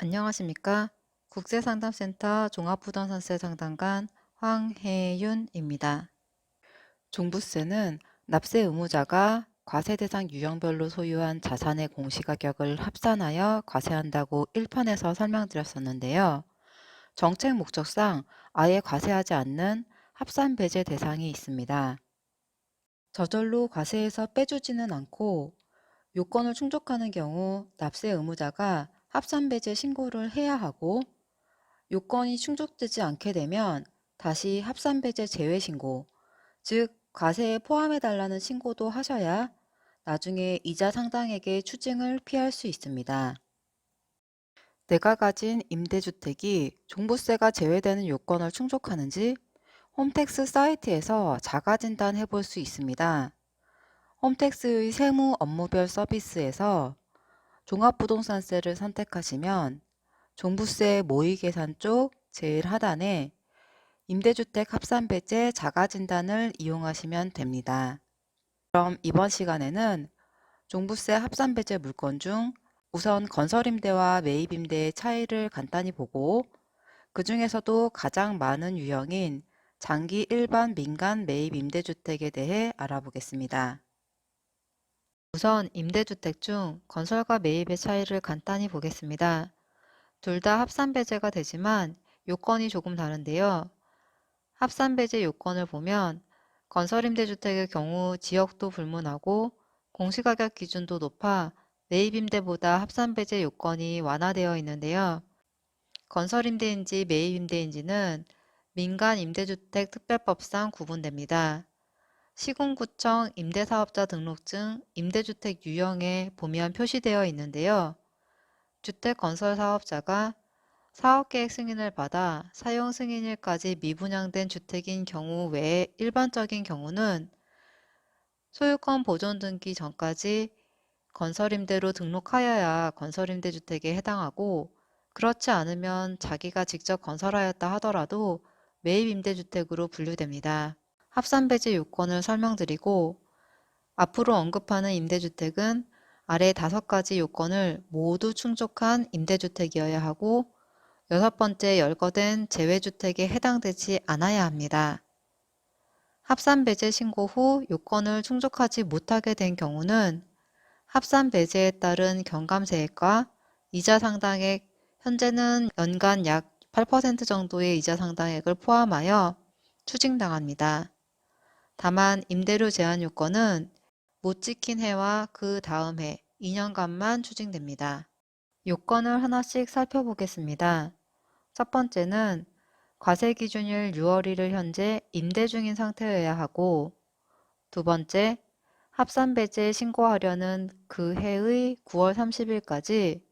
안녕하십니까? 국제상담센터 종합부동산세 상담관 황혜윤입니다. 종부세는 납세 의무자가 과세 대상 유형별로 소유한 자산의 공시가격을 합산하여 과세한다고 1편에서 설명드렸었는데요. 정책 목적상 아예 과세하지 않는 합산 배제 대상이 있습니다. 저절로 과세에서 빼주지는 않고 요건을 충족하는 경우 납세 의무자가 합산 배제 신고를 해야 하고 요건이 충족되지 않게 되면 다시 합산 배제 제외 신고, 즉 과세에 포함해 달라는 신고도 하셔야 나중에 이자 상당액의 추징을 피할 수 있습니다. 내가 가진 임대주택이 종부세가 제외되는 요건을 충족하는지 홈택스 사이트에서 자가진단 해볼 수 있습니다. 홈택스의 세무 업무별 서비스에서 종합부동산세를 선택하시면 종부세 모의 계산 쪽 제일 하단에 임대주택 합산배제 자가진단을 이용하시면 됩니다. 그럼 이번 시간에는 종부세 합산배제 물건 중 우선 건설임대와 매입임대의 차이를 간단히 보고 그 중에서도 가장 많은 유형인 장기 일반 민간 매입 임대주택에 대해 알아보겠습니다. 우선 임대주택 중 건설과 매입의 차이를 간단히 보겠습니다. 둘 다 합산 배제가 되지만 요건이 조금 다른데요. 합산 배제 요건을 보면 건설 임대주택의 경우 지역도 불문하고 공시가격 기준도 높아 매입 임대보다 합산 배제 요건이 완화되어 있는데요. 건설 임대인지 매입 임대인지는 민간 임대주택 특별법상 구분됩니다. 시군구청 임대사업자 등록증 임대주택 유형에 보면 표시되어 있는데요. 주택건설사업자가 사업계획 승인을 받아 사용 승인일까지 미분양된 주택인 경우 외에 일반적인 경우는 소유권 보존 등기 전까지 건설임대로 등록하여야 건설임대 주택에 해당하고 그렇지 않으면 자기가 직접 건설하였다 하더라도 매입임대주택으로 분류됩니다. 합산 배제 요건을 설명드리고 앞으로 언급하는 임대주택은 아래 다섯 가지 요건을 모두 충족한 임대주택이어야 하고 여섯 번째 열거된 재외주택에 해당되지 않아야 합니다. 합산 배제 신고 후 요건을 충족하지 못하게 된 경우는 합산 배제에 따른 경감세액과 이자 상당액, 현재는 연간 약 8% 정도의 이자 상당액을 포함하여 추징당합니다. 다만 임대료 제한 요건은 못 지킨 해와 그 다음 해 2년간만 추징됩니다. 요건을 하나씩 살펴보겠습니다. 첫 번째는 과세 기준일 6월 1일 현재 임대 중인 상태여야 하고 두 번째, 합산 배제 신고하려는 그 해의 9월 30일까지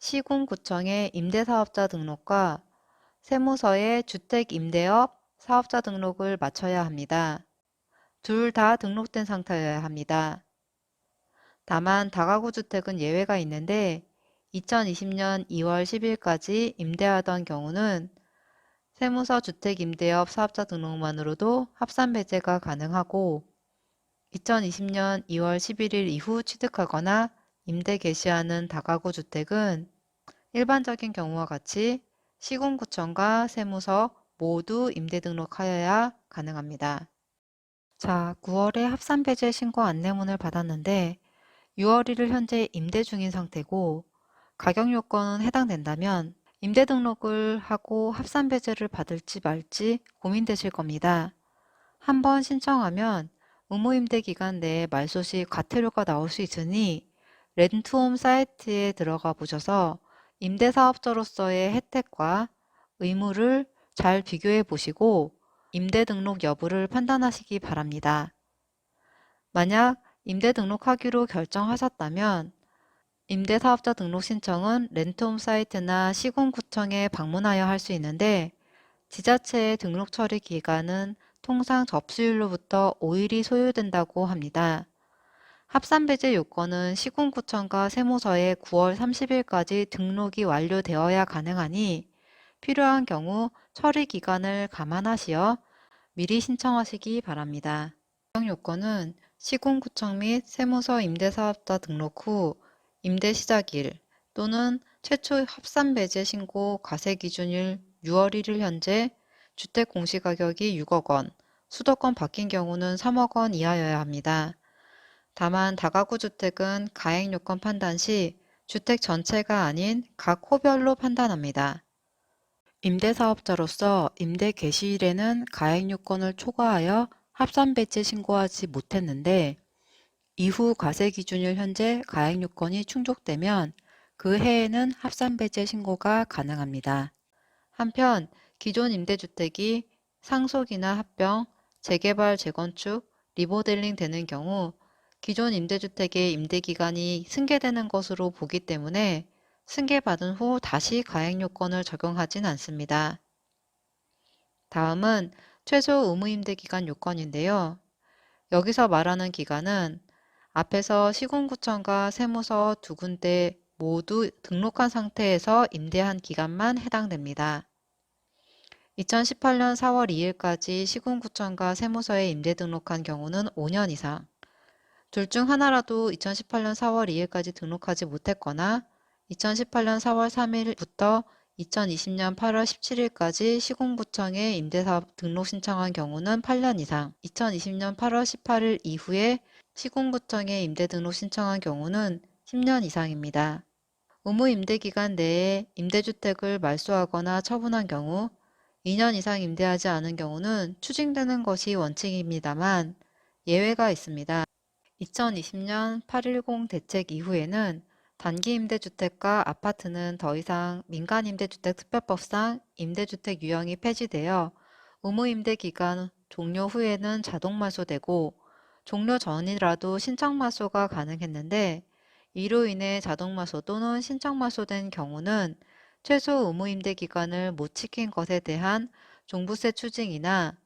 시군구청의 임대사업자 등록과 세무서의 주택임대업 사업자 등록을 마쳐야 합니다. 둘 다 등록된 상태여야 합니다. 다만 다가구 주택은 예외가 있는데 2020년 2월 10일까지 임대하던 경우는 세무서 주택 임대업 사업자 등록만으로도 합산 배제가 가능하고 2020년 2월 11일 이후 취득하거나 임대 개시하는 다가구 주택은 일반적인 경우와 같이 시군구청과 세무서 모두 임대 등록하여야 가능합니다. 자, 9월에 합산 배제 신고 안내문을 받았는데 6월 1일 현재 임대 중인 상태고 가격 요건은 해당된다면 임대 등록을 하고 합산 배제를 받을지 말지 고민되실 겁니다. 한번 신청하면 의무 임대 기간 내에 말소 시 과태료가 나올 수 있으니 렌트홈 사이트에 들어가 보셔서 임대사업자로서의 혜택과 의무를 잘 비교해 보시고 임대 등록 여부를 판단하시기 바랍니다. 만약 임대 등록하기로 결정하셨다면 임대사업자 등록 신청은 렌트홈 사이트나 시군구청에 방문하여 할 수 있는데 지자체의 등록 처리 기간은 통상 접수일로부터 5일이 소요된다고 합니다. 합산 배제 요건은 시군구청과 세무서에 9월 30일까지 등록이 완료되어야 가능하니 필요한 경우 처리 기간을 감안하시어 미리 신청하시기 바랍니다. 사용 요건은 시군구청 및 세무서 임대사업자 등록 후 임대 시작일 또는 최초 합산 배제 신고 과세 기준일 6월 1일 현재 주택 공시가격이 6억 원, 수도권 바뀐 경우는 3억 원 이하여야 합니다. 다만 다가구 주택은 가액 요건 판단 시 주택 전체가 아닌 각 호별로 판단합니다. 임대사업자로서 임대 개시일에는 가액 요건을 초과하여 합산 배제 신고하지 못했는데 이후 과세 기준일 현재 가액 요건이 충족되면 그 해에는 합산 배제 신고가 가능합니다. 한편 기존 임대주택이 상속이나 합병, 재개발, 재건축, 리모델링 되는 경우 기존 임대주택의 임대기간이 승계되는 것으로 보기 때문에 승계받은 후 다시 가액 요건을 적용하진 않습니다. 다음은 최소 의무 임대 기간 요건인데요. 여기서 말하는 기간은 앞에서 시군구청과 세무서 두 군데 모두 등록한 상태에서 임대한 기간만 해당됩니다. 2018년 4월 2일까지 시군구청과 세무서에 임대 등록한 경우는 5년 이상, 둘 중 하나라도 2018년 4월 2일까지 등록하지 못했거나 2018년 4월 3일부터 2020년 8월 17일까지 시공구청에 임대사업 등록 신청한 경우는 8년 이상, 2020년 8월 18일 이후에 시공구청에 임대 등록 신청한 경우는 10년 이상입니다. 의무 임대 기간 내에 임대주택을 말소하거나 처분한 경우 2년 이상 임대하지 않은 경우는 추징되는 것이 원칙입니다만 예외가 있습니다. 2020년 810 대책 이후에는 단기 임대주택과 아파트는 더 이상 민간임대주택 특별법상 임대주택 유형이 폐지되어 의무 임대 기간 종료 후에는 자동 말소되고 종료 전이라도 신청 말소가 가능했는데 이로 인해 자동 말소 또는 신청 말소된 경우는 최소 의무 임대 기간을 못 지킨 것에 대한 종부세 추징이나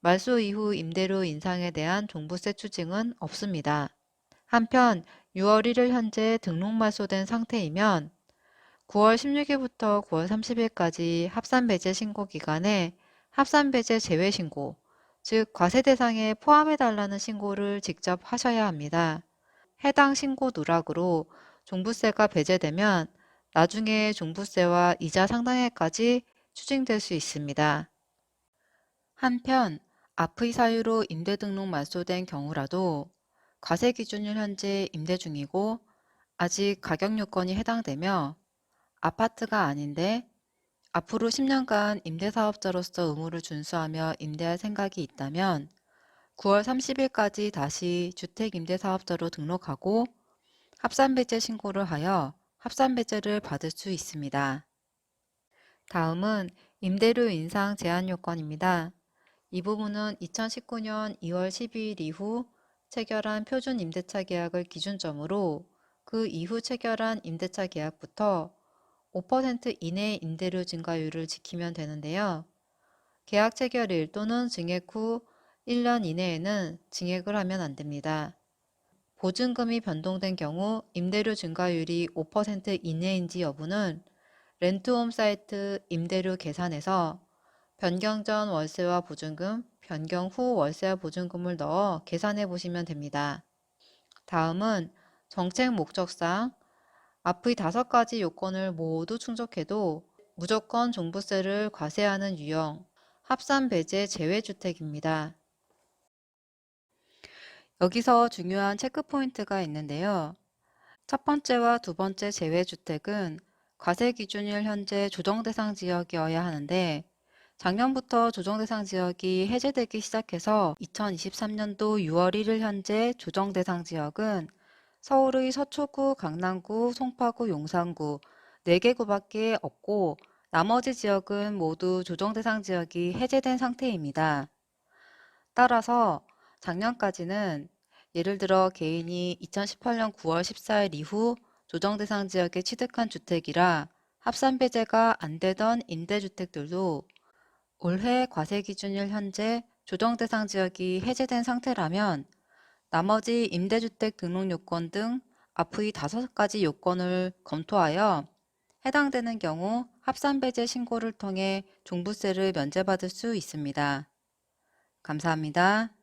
말소 이후 임대료 인상에 대한 종부세 추징은 없습니다. 한편 6월 1일 현재 등록 말소된 상태이면 9월 16일부터 9월 30일까지 합산 배제 신고 기간에 합산 배제 제외 신고, 즉 과세 대상에 포함해 달라는 신고를 직접 하셔야 합니다. 해당 신고 누락으로 종부세가 배제되면 나중에 종부세와 이자 상당액까지 추징될 수 있습니다. 한편 앞의 사유로 임대 등록 말소된 경우라도 과세 기준일 현재 임대 중이고 아직 가격 요건이 해당되며 아파트가 아닌데 앞으로 10년간 임대사업자로서 의무를 준수하며 임대할 생각이 있다면 9월 30일까지 다시 주택임대사업자로 등록하고 합산배제 신고를 하여 합산배제를 받을 수 있습니다. 다음은 임대료 인상 제한 요건입니다. 이 부분은 2019년 2월 12일 이후 체결한 표준 임대차 계약을 기준점으로 그 이후 체결한 임대차 계약부터 5% 이내 임대료 증가율을 지키면 되는데요. 계약 체결일 또는 증액 후 1년 이내에는 증액을 하면 안 됩니다. 보증금이 변동된 경우 임대료 증가율이 5% 이내인지 여부는 렌트홈 사이트 임대료 계산에서 변경 전 월세와 보증금, 변경 후 월세와 보증금을 넣어 계산해 보시면 됩니다. 다음은 정책 목적상 앞의 다섯 가지 요건을 모두 충족해도 무조건 종부세를 과세하는 유형, 합산 배제 제외 주택입니다. 여기서 중요한 체크 포인트가 있는데요. 첫 번째와 두 번째 제외 주택은 과세 기준일 현재 조정 대상 지역이어야 하는데 작년부터 조정 대상 지역이 해제되기 시작해서 2023년도 6월 1일 현재 조정 대상 지역은 서울의 서초구, 강남구, 송파구, 용산구 4개 구밖에 없고 나머지 지역은 모두 조정 대상 지역이 해제된 상태입니다. 따라서 작년까지는 예를 들어 개인이 2018년 9월 14일 이후 조정 대상 지역에 취득한 주택이라 합산 배제가 안 되던 임대주택들도 올해 과세 기준일 현재 조정 대상 지역이 해제된 상태라면 나머지 임대주택 등록 요건 등 앞의 다섯 가지 요건을 검토하여 해당되는 경우 합산 배제 신고를 통해 종부세를 면제받을 수 있습니다. 감사합니다.